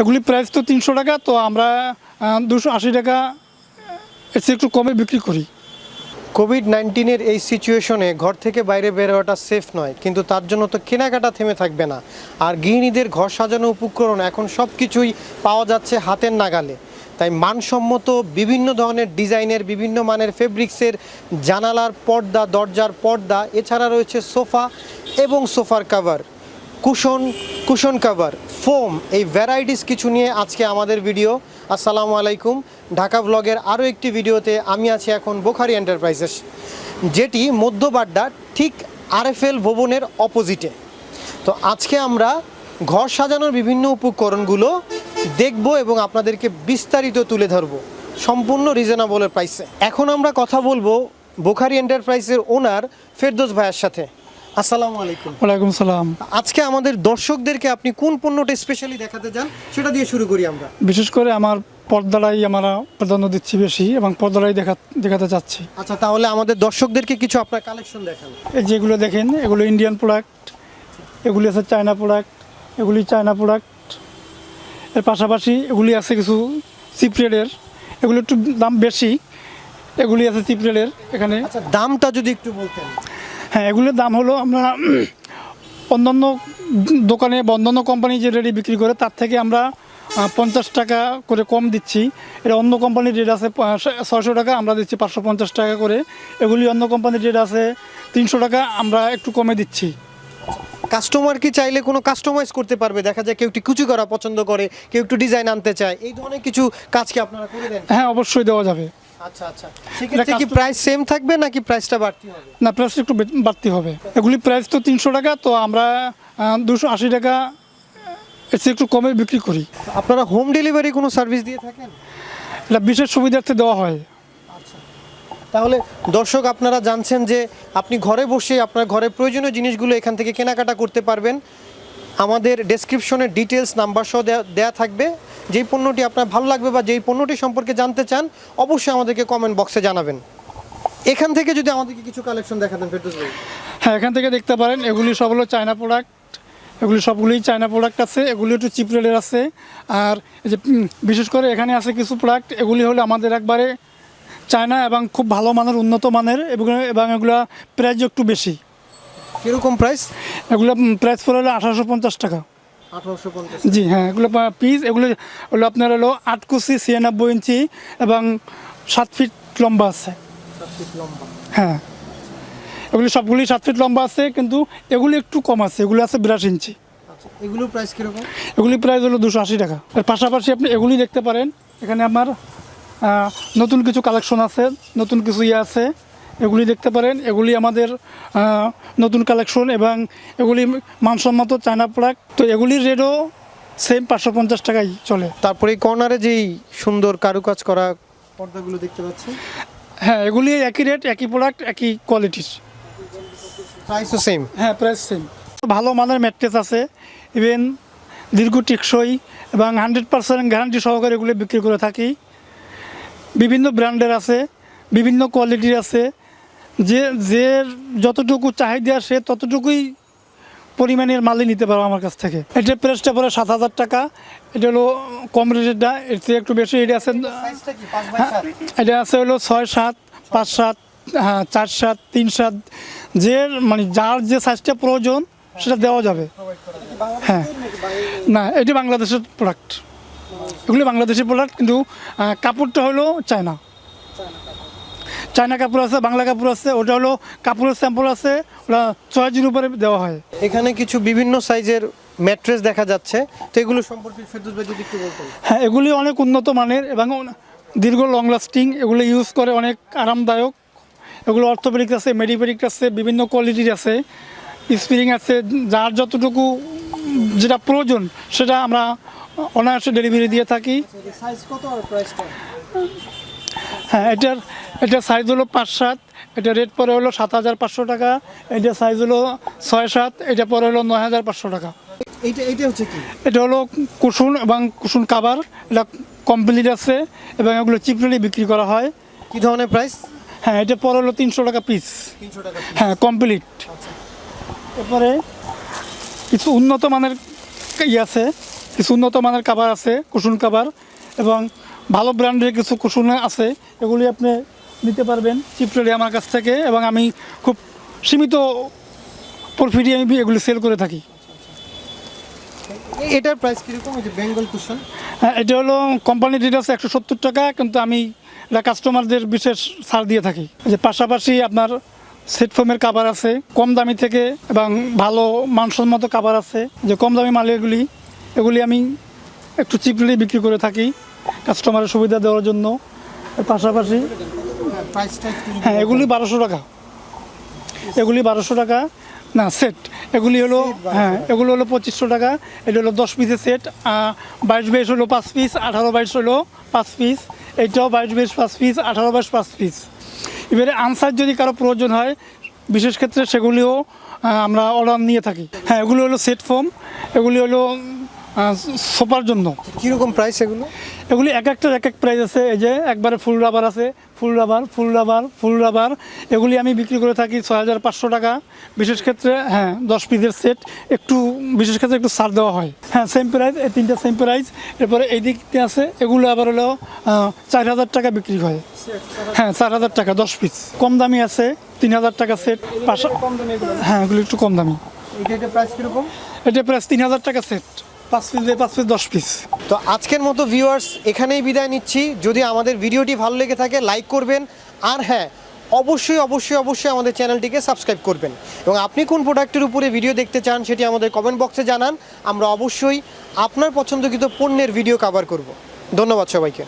এগুলি প্রাইস তো তিনশো টাকা, তো আমরা দুশো আশি টাকা এর একটু কমে বিক্রি করি। কোভিড নাইন্টিনের এই সিচুয়েশনে ঘর থেকে বাইরে বের হওয়াটা সেফ নয়, কিন্তু তার জন্য তো কেনাকাটা থেমে থাকবে না। আর গৃহিণীদের ঘর সাজানো উপকরণ এখন সব কিছুই পাওয়া যাচ্ছে হাতের নাগালে। তাই মানসম্মত বিভিন্ন ধরনের ডিজাইনের, বিভিন্ন মানের ফেব্রিক্সের জানালার পর্দা, দরজার পর্দা, এছাড়া রয়েছে সোফা এবং সোফার cover cushion cushion cover foam এই ভ্যারাইটিস কিছু নিয়ে আজকে আমাদের ভিডিও আসসালামু আলাইকুম। ঢাকা ব্লগের আরও একটি ভিডিওতে আমি আছি এখন বোখারি এন্টারপ্রাইজেস যেটি মধ্যবাড্ডা ঠিক আরএফএল ভবনের অপোজিটে তো আজকে আমরা ঘর সাজানোর বিভিন্ন উপকরণগুলো দেখব এবং আপনাদেরকে বিস্তারিত তুলে ধরবো, সম্পূর্ণ রিজনেবলের প্রাইসে এখন আমরা কথা বলব বোখারি এন্টারপ্রাইজের ওনার ফেরদোস ভাইয়ের সাথে। আসসালামু আলাইকুম। ওয়ালাইকুম সালাম। আজকে আমাদের দর্শকদেরকে আপনি কোন পণ্যটা স্পেশালি দেখাতে চান সেটা দিয়ে শুরু করি আমরা। বিশেষ করে আমার পর্দাটাই আমরা প্রাধান্য দিচ্ছি বেশি এবং পর্দাটাই দেখা দেখাতে চাচ্ছি। আচ্ছা তাহলে আমাদের দর্শকদেরকে কিছু আপনার কালেকশন দেখান। এই যেগুলো দেখেন এগুলো ইন্ডিয়ান প্রোডাক্ট এগুলি আছে চায়না প্রোডাক্ট এগুলি চায়না প্রোডাক্টের পাশাপাশি এগুলি আছে কিছু সিপ্রেডের এগুলো একটু দাম বেশি এগুলি আছে সিপ্রেডের এখানে। আচ্ছা দামটা যদি একটু বলতেন। হ্যাঁ এগুলোর দাম হলো আমরা অন্যান্য দোকানে বা অন্যান্য কোম্পানি যে রেডি বিক্রি করে, তার থেকে আমরা পঞ্চাশ টাকা করে কম দিচ্ছি। এটা অন্য কোম্পানির রেট আছে ছয়শো টাকা, আমরা দিচ্ছি পাঁচশো পঞ্চাশ টাকা করে। এগুলি অন্য কোম্পানির রেট আছে, তিনশো টাকা, আমরা একটু কমে দিচ্ছি। কাস্টমার কি চাইলে কোনো কাস্টমাইজ করতে পারবে? দেখা যায় কেউ একটু কুচি করা পছন্দ করে কেউ একটু ডিজাইন আনতে চায়। এই ধরনের কিছু কাজ কি আপনারা করে দেন? হ্যাঁ অবশ্যই দেওয়া যাবে। আচ্ছা আচ্ছা। সেক্ষেত্রে কি প্রাইস সেম থাকবে নাকি প্রাইসটা বাড়তি হবে? না প্রাইস একটু বাড়তি হবে। এগুলি প্রাইস তো তিনশো টাকা তো আমরা দুশো আশি টাকা চেয়ে একটু কমে বিক্রি করি। আপনারা হোম ডেলিভারি কোনো সার্ভিস দিয়ে থাকেন? এটা বিশেষ সুবিধার্থে দেওয়া হয়। তাহলে দর্শক, আপনারা জানছেন যে আপনি ঘরে বসে আপনার ঘরের প্রয়োজনীয় জিনিসগুলো এখান থেকে কেনাকাটা করতে পারবেন। আমাদের ডেসক্রিপশনে ডিটেলস নাম্বার সহ দেয়া থাকবে। যেই পণ্যটি আপনার ভালো লাগবে বা যেই পণ্যটি সম্পর্কে জানতে চান, অবশ্যই আমাদেরকে কমেন্ট বক্সে জানাবেন। এখান থেকে যদি আমাদেরকে কিছু কালেকশন দেখাতেন ভাই। হ্যাঁ এখান থেকে দেখতে পারেন, এগুলি সব হলো চায়না প্রোডাক্ট এগুলি সবগুলোই চায়না প্রোডাক্ট আছে, এগুলি একটু চিপ রেটের আছে। আর যে বিশেষ করে এখানে আছে কিছু প্রোডাক্ট এগুলি হলো আমাদের একবারে চায়না এবং খুব ভালো মানের উন্নত মানের এবং এবং এগুলো প্রাইস একটু বেশি। কীরকম প্রাইস এগুলো প্রাইস পড়ে হলো আঠারোশো পঞ্চাশ টাকা। জি হ্যাঁ এগুলো পিস এগুলো হলো আপনার হলো আট কুচি ছিয়ানব্বই ইঞ্চি এবং সাত ফিট লম্বা আছে। হ্যাঁ এগুলি সবগুলি সাত ফিট লম্বা আছে কিন্তু এগুলি একটু কম আছে এগুলো আছে বিরাশ ইঞ্চি। আচ্ছা এগুলোর প্রাইস কীরকম? এগুলি প্রাইস হলো দুশো আশি টাকা। এর পাশাপাশি আপনি এগুলি দেখতে পারেন। এখানে আমার নতুন কিছু কালেকশন আছে নতুন কিছু ইয়ে আছে এগুলি দেখতে পারেন। এগুলি আমাদের নতুন কালেকশন এবং এগুলি মানসম্মত চায়না প্রোডাক্ট তো এগুলির রেটও সেম পাঁচশো পঞ্চাশ টাকাই চলে। তারপরে এই কর্নারে যেই সুন্দর কারুকাজ করা পর্দাগুলো দেখতে পাচ্ছি। হ্যাঁ এগুলি একই রেট একই প্রোডাক্ট একই কোয়ালিটির প্রাইসও সেম হ্যাঁ প্রাইস সেম ভালো মানের ম্যাট্রেস আছে। ইভেন দীর্ঘ টেকসই এবং হান্ড্রেড পার্সেন্ট গ্যারান্টি সহকারে এগুলি বিক্রি করে থাকি। বিভিন্ন ব্র্যান্ডের আছে বিভিন্ন কোয়ালিটির আছে। যে যে যতটুকু চাহিদা সে ততটুকুই পরিমাণের মালই নিতে পারো আমার কাছ থেকে। এটার প্রাইসটা পরে সাত হাজার টাকা। এটা হলো কম রেটেরটা এর থেকে একটু বেশি এটা আছে হ্যাঁ, এটা আছে হলো ছয় সাত পাঁচ সাত হ্যাঁ চার সাত তিন সাত। যে মানে যার যে সাইজটা প্রয়োজন সেটা দেওয়া যাবে। হ্যাঁ। না এটি বাংলাদেশের প্রোডাক্ট এগুলি বাংলাদেশি প্রোডাক্ট কিন্তু কাপড়টা হলো চায়না। চায়না কাপড় আছে বাংলা কাপড় আছে ওটা হলো কাপড়ের স্যাম্পল আছে ওটা চয়েসের উপরে দেওয়া হয়। এখানে কিছু বিভিন্ন সাইজের ম্যাট্রেস দেখা যাচ্ছে তো এগুলো সম্পর্কে ফেরদৌস ভাই যদি একটু বলতেন। হ্যাঁ এগুলি অনেক উন্নত মানের এবং দীর্ঘ লং লাস্টিং এগুলো ইউজ করে অনেক আরামদায়ক। এগুলো অর্থোপেডিক আছে মেডিপেডিক আছে বিভিন্ন কোয়ালিটির আছে। স্প্রিং আছে যার যতটুকু যেটা প্রয়োজন সেটা আমরা অনায়াসে ডেলিভারি দিয়ে থাকি। হ্যাঁ এটার এটার সাইজ হলো পাঁচ সাত এটা রেট পরে হলো সাত হাজার পাঁচশো টাকা এটার সাইজ হলো ছয় সাত এটা পরে হলো নয় হাজার পাঁচশো টাকা। এইটা এইটা হচ্ছে কি? এটা হলো কুসুন এবং কুসুন কাবার এটা কমপ্লিট আছে এবং এগুলো চিপলি বিক্রি করা হয়। কি ধরনের প্রাইস হ্যাঁ এটা পরে হলো তিনশো টাকা পিস হ্যাঁ কমপ্লিট এরপরে কিছু উন্নত মানের ই আছে। কিছু উন্নত মানের কাভার আছে কুসুন কাভার এবং ভালো ব্র্যান্ডের কিছু কুসুন আছে এগুলি আপনি নিতে পারবেন চিপটলি আমার কাছ থেকে এবং আমি খুব সীমিত প্রফিটে আমি এগুলি সেল করে থাকি। এটার প্রাইস কীরকম? যে বেঙ্গল কুশন হ্যাঁ এটা হলো কোম্পানি আছে একশো সত্তর টাকা কিন্তু আমি এটা কাস্টমারদের বিশেষ ছাড় দিয়ে থাকি। যে পাশাপাশি আপনার সেট ফোমের কাভার আছে কম দামি থেকে এবং ভালো মানসম্মত কাভার আছে। যে কম দামি মাল এগুলি আমি একটু চিপলি বিক্রি করে থাকি কাস্টমারের সুবিধা দেওয়ার জন্য। পাশাপাশি হ্যাঁ এগুলি বারোশো টাকা। এগুলি বারোশো টাকা। না সেট এগুলি হলো হ্যাঁ এগুলো হলো পঁচিশশো টাকা। এটা হলো দশ পিসের সেট বাইশ বাইশ হলো পাঁচ পিস আঠারো বাইশ হলো পাঁচ পিস এইটাও বাইশ বাইশ পাঁচ পিস আঠারো বাইশ পাঁচ পিস এবারে আনসার যদি কারও প্রয়োজন হয় বিশেষ ক্ষেত্রে সেগুলিও আমরা অর্ডার নিয়ে থাকি। হ্যাঁ এগুলো হলো সেট ফোম এগুলি হলো সোফার জন্য। কীরকম প্রাইস এগুলো? এগুলি এক একটার এক এক প্রাইস আছে। এই যে একবারে ফুল রাবার আছে। Full rubber full rubber full rubber এগুলি আমি বিক্রি করে থাকি ছয় হাজার পাঁচশো টাকা। বিশেষ ক্ষেত্রে হ্যাঁ দশ পিসের সেট একটু বিশেষ ক্ষেত্রে একটু ছাড় দেওয়া হয়। হ্যাঁ সেম প্রাইস এই তিনটা সেম প্রাইস এরপরে এই দিকতে আছে এগুলো আবার হলো চার হাজার টাকা বিক্রি হয়। হ্যাঁ চার হাজার টাকা দশ পিস কম দামি আছে তিন হাজার টাকা সেট পাশা হ্যাঁ এগুলো একটু কম দামি। এটা এটা প্রাইস কীরকম? এটা প্রাইস তিন হাজার টাকা সেট পাঁচ পাঁচ দশ পিস। তো আজকের মতো ভিউয়ার্স এখানেই বিদায় নিচ্ছি। যদি আমাদের ভিডিওটি ভালো লেগে থাকে লাইক করবেন। আর হ্যাঁ অবশ্যই অবশ্যই অবশ্যই আমাদের চ্যানেলটিকে সাবস্ক্রাইব করবেন। এবং আপনি কোন প্রোডাক্টের উপরে ভিডিও দেখতে চান, সেটি আমাদের কমেন্ট বক্সে জানান। আমরা অবশ্যই আপনার পছন্দকৃত পণ্যের ভিডিও কভার করব। ধন্যবাদ সবাইকে।